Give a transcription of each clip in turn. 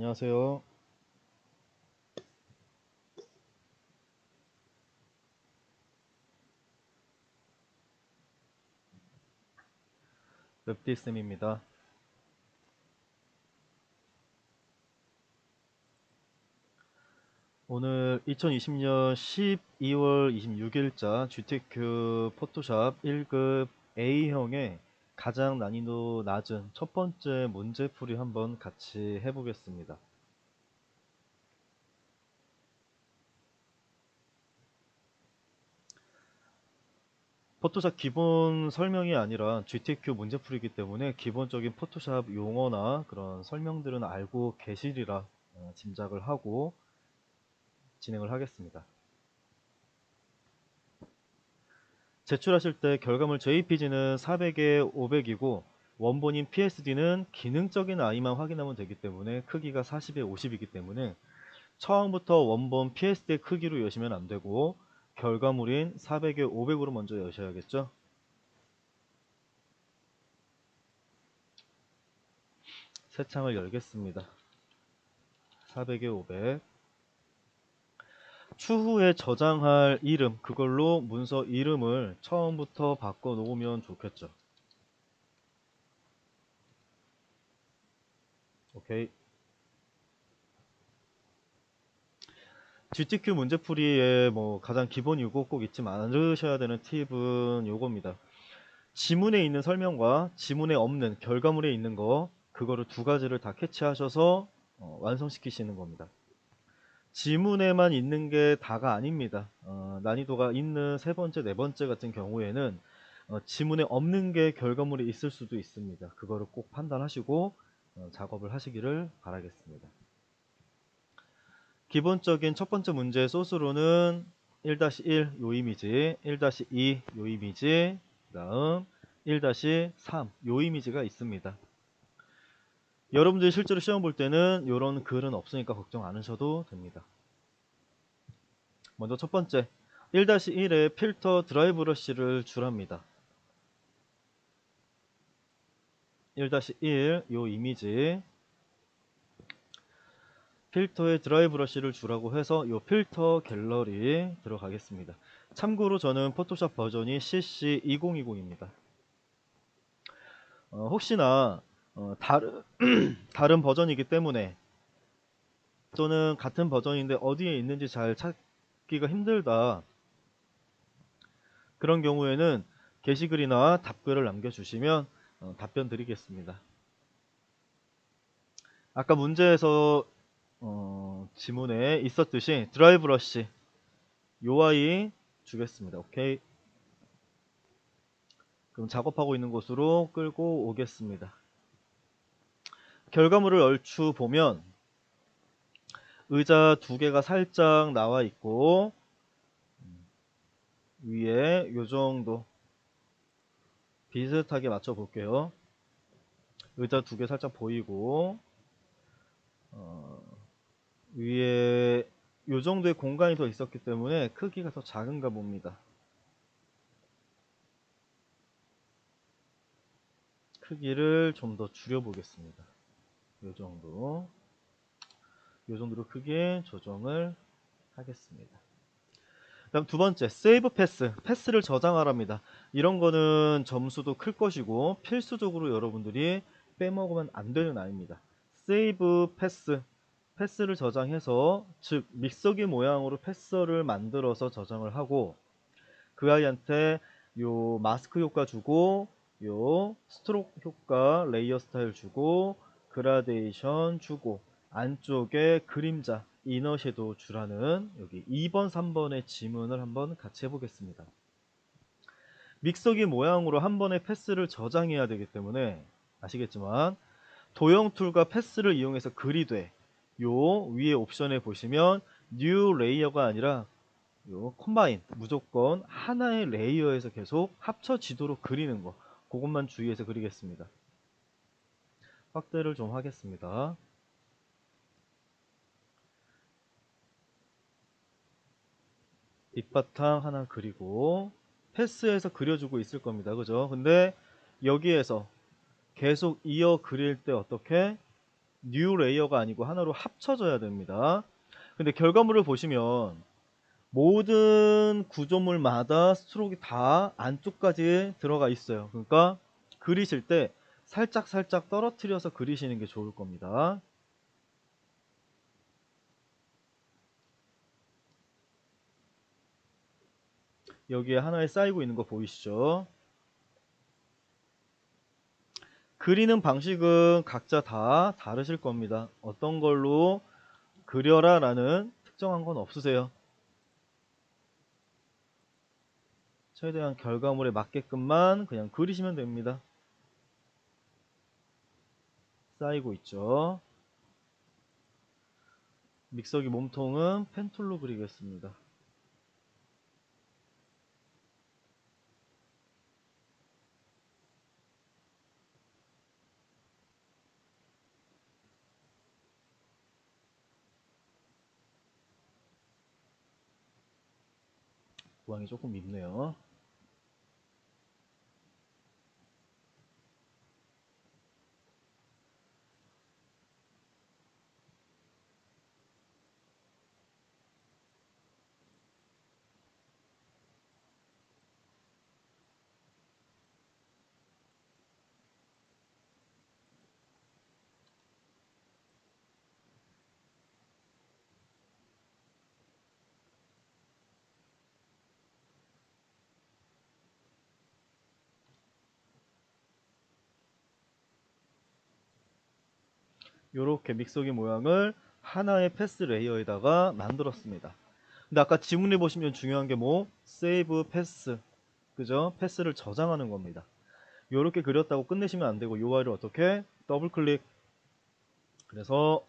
안녕하세요. 웹디쌤입니다. 오늘 2020년 12월 26일자 GTQ 포토샵 1급 A형의 가장 난이도 낮은 첫 번째 문제풀이 한번 같이 해보겠습니다. 포토샵 기본 설명이 아니라 GTQ 문제풀이기 때문에 기본적인 포토샵 용어나 그런 설명들은 알고 계시리라 어, 짐작을 하고 진행을 하겠습니다. 제출하실 때 결과물 JPG는 400에 500이고 원본인 PSD는 기능적인 아이만 확인하면 되기 때문에 크기가 40에 50이기 때문에 처음부터 원본 PSD 크기로 여시면 안 되고 결과물인 400에 500으로 먼저 여셔야겠죠. 새 창을 열겠습니다. 400에 500 추후에 저장할 이름 그걸로 문서 이름을 처음부터 바꿔 놓으면 좋겠죠. 오케이. GTQ 문제풀이의 뭐 가장 기본이고 꼭 잊지 말으셔야 되는 팁은 요겁니다. 지문에 있는 설명과 지문에 없는 결과물에 있는 거 그거를 두 가지를 다 캐치하셔서 어, 완성시키시는 겁니다 지문에만 있는 게 다가 아닙니다. 어, 난이도가 있는 세 번째, 네 번째 같은 경우에는 어, 지문에 없는 게 결과물이 있을 수도 있습니다. 그거를 꼭 판단하시고 어, 작업을 하시기를 바라겠습니다. 기본적인 첫 번째 문제의 소스로는 1-1 요 이미지, 1-2 요 이미지, 그 다음 1-3 요 이미지가 있습니다. 여러분들이 실제로 시험 볼 때는 이런 글은 없으니까 걱정 안 하셔도 됩니다. 먼저 첫 번째 1-1에 필터 드라이브 브러쉬를 주랍니다. 1-1 요 이미지 필터에 드라이브 브러쉬를 주라고 해서 요 필터 갤러리 들어가겠습니다. 참고로 저는 포토샵 버전이 CC2020입니다. 어, 혹시나 어, 다른, 다른 버전이기 때문에 또는 같은 버전인데 어디에 있는지 잘 찾기가 힘들다. 그런 경우에는 게시글이나 답글을 남겨주시면 어, 답변 드리겠습니다. 아까 문제에서 어, 지문에 있었듯이 드라이 브 러시 UI 주겠습니다. 오케이. 그럼 작업하고 있는 곳으로 끌고 오겠습니다 결과물을 얼추 보면 의자 두 개가 살짝 나와 있고 위에 요 정도 비슷하게 맞춰 볼게요. 의자 두 개 살짝 보이고 어, 위에 요 정도의 공간이 더 있었기 때문에 크기가 더 작은가 봅니다. 크기를 좀 더 줄여 보겠습니다 요 정도. 요 정도로 크게 조정을 하겠습니다. 다음 두 번째 세이브 패스 패스를 저장하랍니다. 이런 거는 점수도 클 것이고 필수적으로 여러분들이 빼먹으면 안 되는 아입니다. 세이브 패스 패스를 저장해서 즉 믹서기 모양으로 패스를 만들어서 저장을 하고 그 아이한테 요 마스크 효과 주고 요 스트록 효과 레이어 스타일 주고 그라데이션 주고 안쪽에 그림자 이너 섀도우 주라는 여기 2번 3번의 지문을 한번 같이 해보겠습니다. 믹서기 모양으로 한 번에 패스를 저장해야 되기 때문에 아시겠지만 도형 툴과 패스를 이용해서 그리되 요 위에 옵션에 보시면 뉴 레이어가 아니라 요 콤바인 무조건 하나의 레이어에서 계속 합쳐지도록 그리는 거. 그것만 주의해서 그리겠습니다 확대를 좀 하겠습니다. 밑바탕 하나 그리고 패스해서 그려주고 있을 겁니다. 그죠? 근데 여기에서 계속 이어 그릴 때 어떻게 뉴 레이어가 아니고 하나로 합쳐져야 됩니다. 근데 결과물을 보시면 모든 구조물마다 스트로크가 다 안쪽까지 들어가 있어요. 그러니까 그리실 때 살짝 살짝 떨어뜨려서 그리시는 게 좋을 겁니다. 여기에 하나에 쌓이고 있는 거 보이시죠? 그리는 방식은 각자 다 다르실 겁니다. 어떤 걸로 그려라 라는 특정한 건 없으세요. 최대한 결과물에 맞게끔만 그냥 그리시면 됩니다. 쌓이고 있죠. 믹서기 몸통은 펜툴로 그리겠습니다. 구황이 조금 밉네요. 이렇게 믹서기 모양을 하나의 패스 레이어에다가 만들었습니다. 근데 아까 지문에 보시면 중요한 게 뭐? 세이브 패스. 그죠? 패스를 저장하는 겁니다. 이렇게 그렸다고 끝내시면 안 되고 요 아이를 어떻게? 더블 클릭. 그래서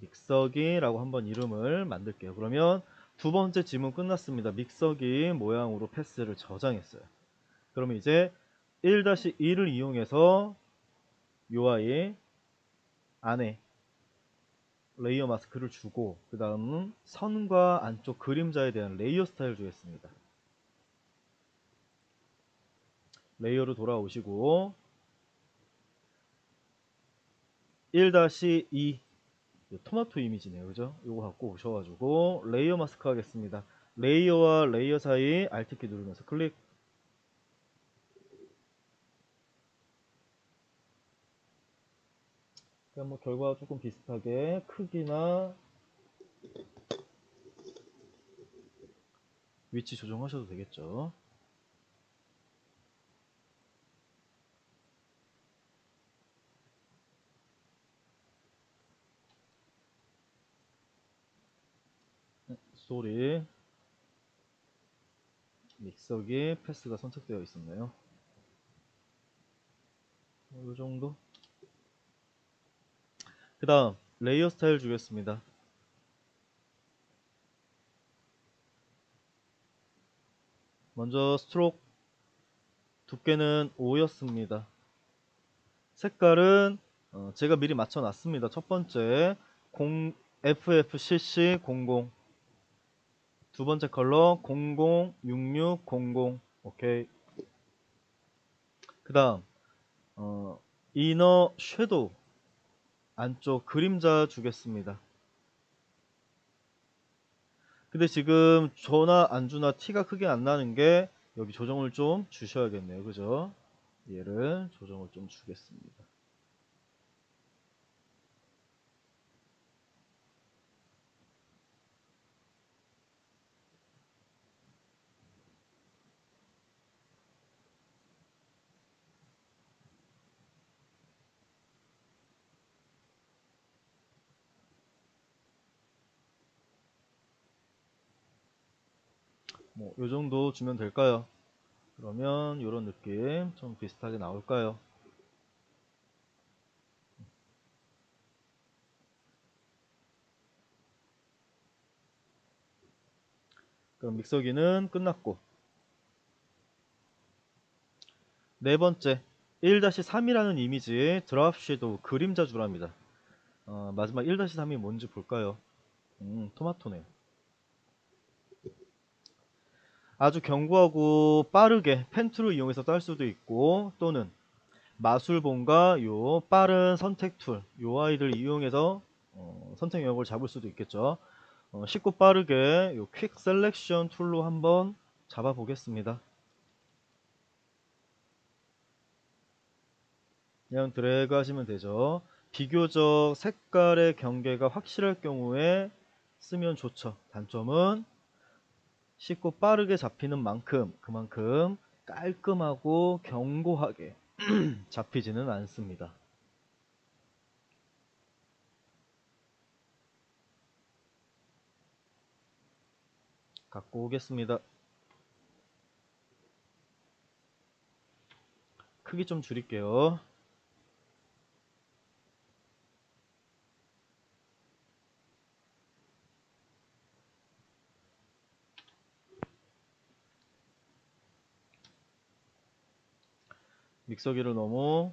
믹서기라고 한번 이름을 만들게요. 그러면 두 번째 지문 끝났습니다. 믹서기 모양으로 패스를 저장했어요. 그러면 이제 1-2를 이용해서 UI 안에 레이어 마스크를 주고 그 다음은 선과 안쪽 그림자에 대한 레이어 스타일 주겠습니다. 레이어로 돌아오시고 1-2 토마토 이미지네요. 그죠? 이거 갖고 오셔가지고 레이어 마스크 하겠습니다. 레이어와 레이어 사이 Alt키 누르면서 클릭 그냥 뭐 결과가 조금 비슷하게 크기나 위치 조정하셔도 되겠죠. 소리 믹서기 패스가 선택되어 있었네요. 이뭐 정도? 그 다음 레이어 스타일 주겠습니다. 먼저 스트로크 두께는 5였습니다. 색깔은 어, 제가 미리 맞춰 놨습니다. 첫 번째 0 FFCC00 두 번째 컬러 006600 오케이 그 다음 어, 이너 섀도우 안쪽 그림자 주겠습니다. 근데 지금 저나 안주나 티가 크게 안 나는 게 여기 조정을 좀 주셔야겠네요. 그죠? 얘를 조정을 좀 주겠습니다. 뭐, 요 정도 주면 될까요? 그러면 이런 느낌 좀 비슷하게 나올까요? 그럼 믹서기는 끝났고 네 번째 1-3이라는 이미지의 드랍 섀도우 그림자 줄합니다. 어, 마지막 1-3이 뭔지 볼까요? 음, 토마토네요. 아주 견고하고 빠르게 펜툴을 이용해서 딸 수도 있고 또는 마술본과 요 빠른 선택 툴, 요 아이들 이용해서 어, 선택 영역을 잡을 수도 있겠죠. 어, 쉽고 빠르게 요 퀵 셀렉션 툴로 한번 잡아 보겠습니다. 그냥 드래그 하시면 되죠. 비교적 색깔의 경계가 확실할 경우에 쓰면 좋죠. 단점은 쉽고 빠르게 잡히는 만큼 그만큼 깔끔하고 견고하게 잡히지는 않습니다. 갖고 오겠습니다. 크기 좀 줄일게요. 믹서기를 너무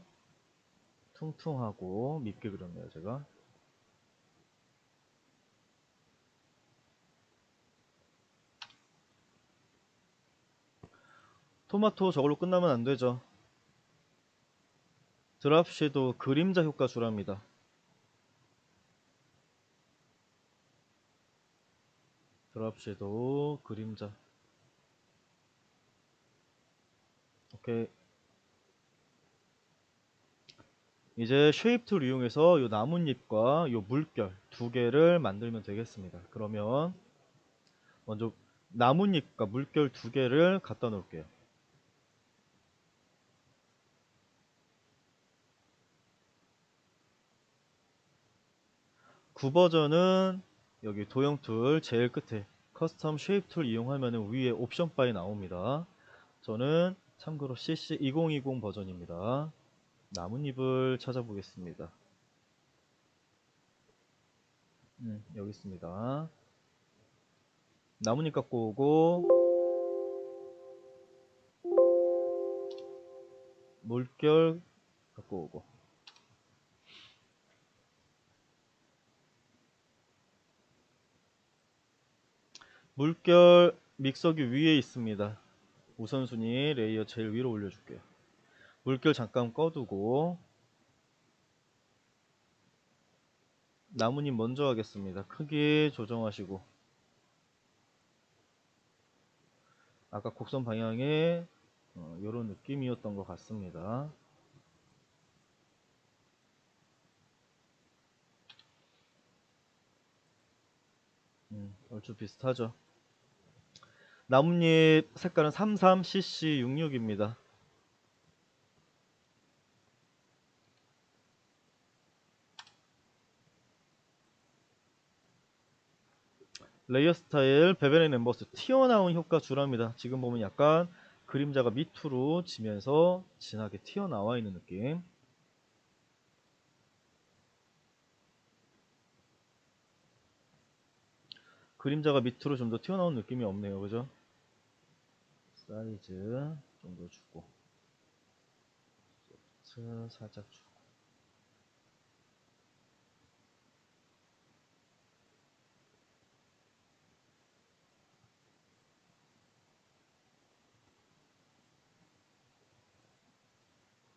퉁퉁하고 밉게 그렸네요 제가. 토마토 저걸로 끝나면 안되죠. 드랍 섀도우 그림자 효과 주랍니다. 드랍 섀도우 그림자. 오케이 이제 쉐입 툴 이용해서 이 나뭇잎과 이 물결 두 개를 만들면 되겠습니다. 그러면 먼저 나뭇잎과 물결 두 개를 갖다 놓을게요. 구버전은 여기 도형 툴 제일 끝에 커스텀 쉐입 툴 이용하면 위에 옵션 바에 나옵니다. 저는 참고로 CC 2020 버전입니다. 나뭇잎을 찾아보겠습니다. 음, 여기 있습니다. 나뭇잎 갖고 오고 물결 갖고 오고 물결 믹서기 위에 있습니다. 우선순위 레이어 제일 위로 올려줄게요. 물결 잠깐 꺼두고 나뭇잎 먼저 하겠습니다. 크기 조정하시고 아까 곡선 방향에 어, 이런 느낌이었던 것 같습니다. 음, 얼추 비슷하죠. 나뭇잎 색깔은 33cc66입니다. 레이어 스타일 베베렌 엠버스 튀어나온 효과 주랍니다. 지금 보면 약간 그림자가 밑으로 지면서 진하게 튀어나와 있는 느낌 그림자가 밑으로 좀 더 튀어나온 느낌이 없네요. 그죠? 사이즈 좀 더 주고 살짝 주고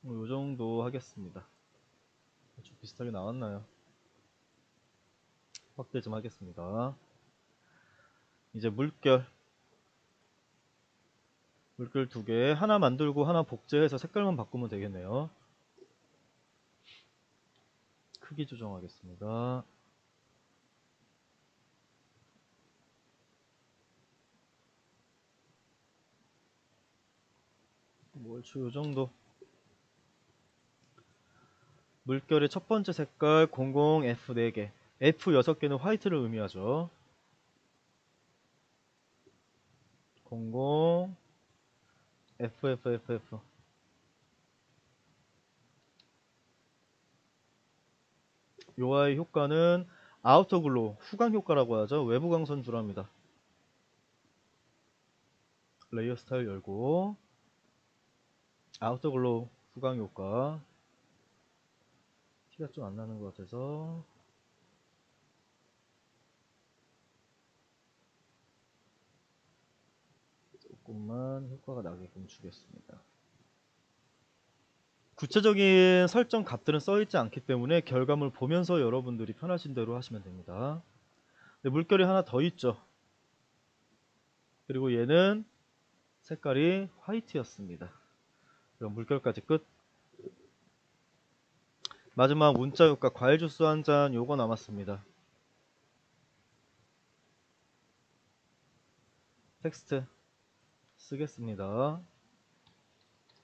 뭐, 요 정도 하겠습니다. 좀 비슷하게 나왔나요? 확대 좀 하겠습니다. 이제 물결. 물결 두 개. 하나 만들고 하나 복제해서 색깔만 바꾸면 되겠네요. 크기 조정하겠습니다. 뭘주 요 정도. 물결의 첫 번째 색깔 00F 4개. F 6개는 화이트를 의미하죠. 00 FFFF 요아의 효과는 아우터 글로 후광 효과라고 하죠. 외부 광선 줄합니다. 레이어 스타일 열고 아우터 글로 후광 효과 티가 좀 안 나는 것 같아서 조금만 효과가 나게끔 주겠습니다. 구체적인 설정 값들은 써있지 않기 때문에 결과물 보면서 여러분들이 편하신 대로 하시면 됩니다. 네, 물결이 하나 더 있죠. 그리고 얘는 색깔이 화이트였습니다. 그럼 물결까지 끝. 마지막 문자 효과 과일 주스 한 잔 요거 남았습니다. 텍스트 쓰겠습니다.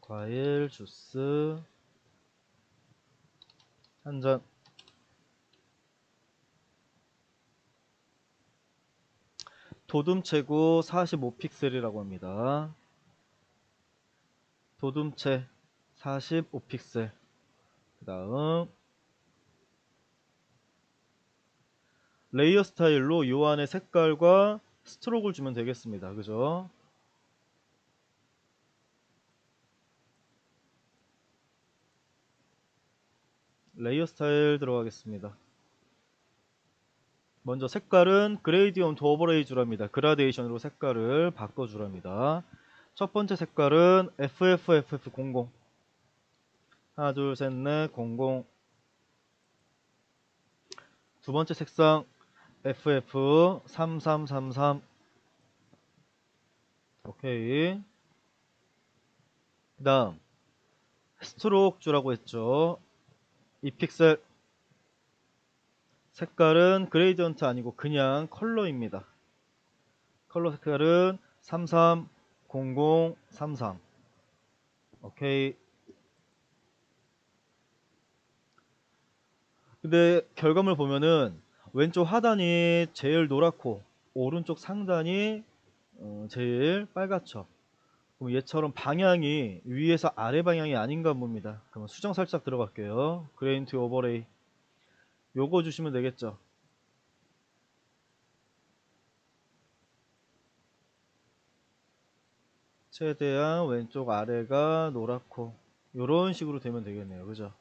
과일 주스 한 잔. 도둠체구 45픽셀이라고 합니다. 도둠체 45픽셀. 그 다음 레이어 스타일로 요 안에 색깔과 스트로크를 주면 되겠습니다. 그죠? 레이어 스타일 들어가겠습니다. 먼저 색깔은 그레이디언트 오버레이주랍니다. 그라데이션으로 색깔을 바꿔주랍니다. 첫 번째 색깔은 FFFF00 하나 둘 셋넷 00두 번째 색상 FF3333 오케이. 그 다음 스트로크 주라고 했죠. 2픽셀. 색깔은 그레이디언트 아니고 그냥 컬러입니다. 컬러 색깔은 330033 오케이 근데 결과물 보면은 왼쪽 하단이 제일 노랗고 오른쪽 상단이 어, 제일 빨갛죠. 그럼 얘처럼 방향이 위에서 아래 방향이 아닌가 봅니다. 그럼 수정 살짝 들어갈게요. 그레인트 오버레이 요거 주시면 되겠죠. 최대한 왼쪽 아래가 노랗고 요런 식으로 되면 되겠네요. 그죠?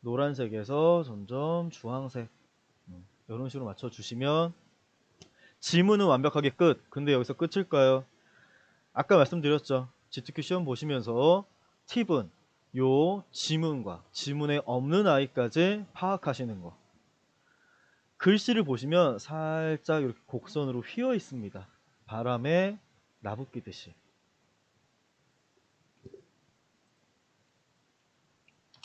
노란색에서 점점 주황색. 이런 식으로 맞춰주시면 지문은 완벽하게 끝. 근데 여기서 끝일까요? 아까 말씀드렸죠. GTQ 시험 보시면서 팁은 요 지문과 지문에 없는 아이까지 파악하시는 거. 글씨를 보시면 살짝 이렇게 곡선으로 휘어 있습니다. 바람에 나부끼듯이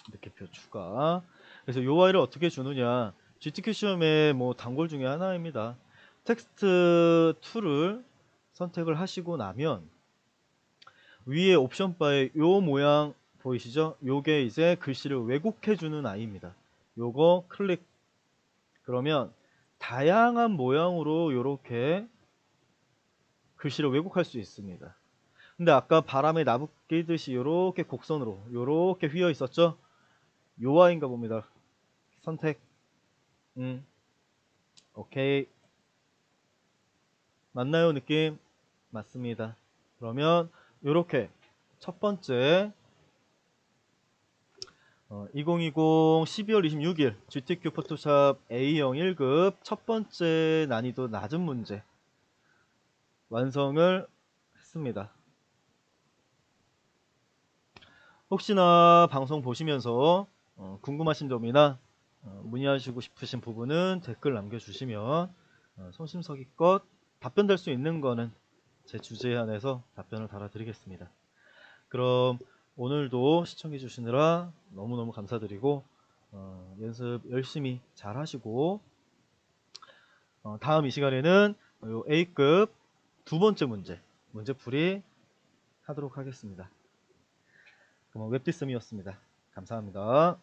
이렇게 표 추가 그래서 요 아이를 어떻게 주느냐 GTQ 시험의 뭐 단골 중에 하나입니다. 텍스트 2를 선택을 하시고 나면 위에 옵션 바에 요 모양 보이시죠? 요게 이제 글씨를 왜곡해 주는 아이입니다. 요거 클릭 그러면 다양한 모양으로 요렇게 글씨를 왜곡할 수 있습니다. 근데 아까 바람에 나부끼듯이 요렇게 곡선으로 요렇게 휘어 있었죠? 요 아이인가 봅니다. 선택 음. 오케이. 맞나요, 느낌? 맞습니다. 그러면 이렇게 첫 번째 어, 2020 12월 26일 GTQ 포토샵 A형 1급 첫 번째 난이도 낮은 문제 완성을 했습니다. 혹시나 방송 보시면서 어, 궁금하신 점이나 어, 문의하시고 싶으신 부분은 댓글 남겨주시면 어, 성심성의껏 답변될 수 있는 거는 제 주제에 한해서 답변을 달아드리겠습니다. 그럼 오늘도 시청해 주시느라 너무너무 감사드리고 어, 연습 열심히 잘 하시고 어, 다음 이 시간에는 A급 두 번째 문제 문제풀이 하도록 하겠습니다. 그럼 웹디스이었습니다 감사합니다.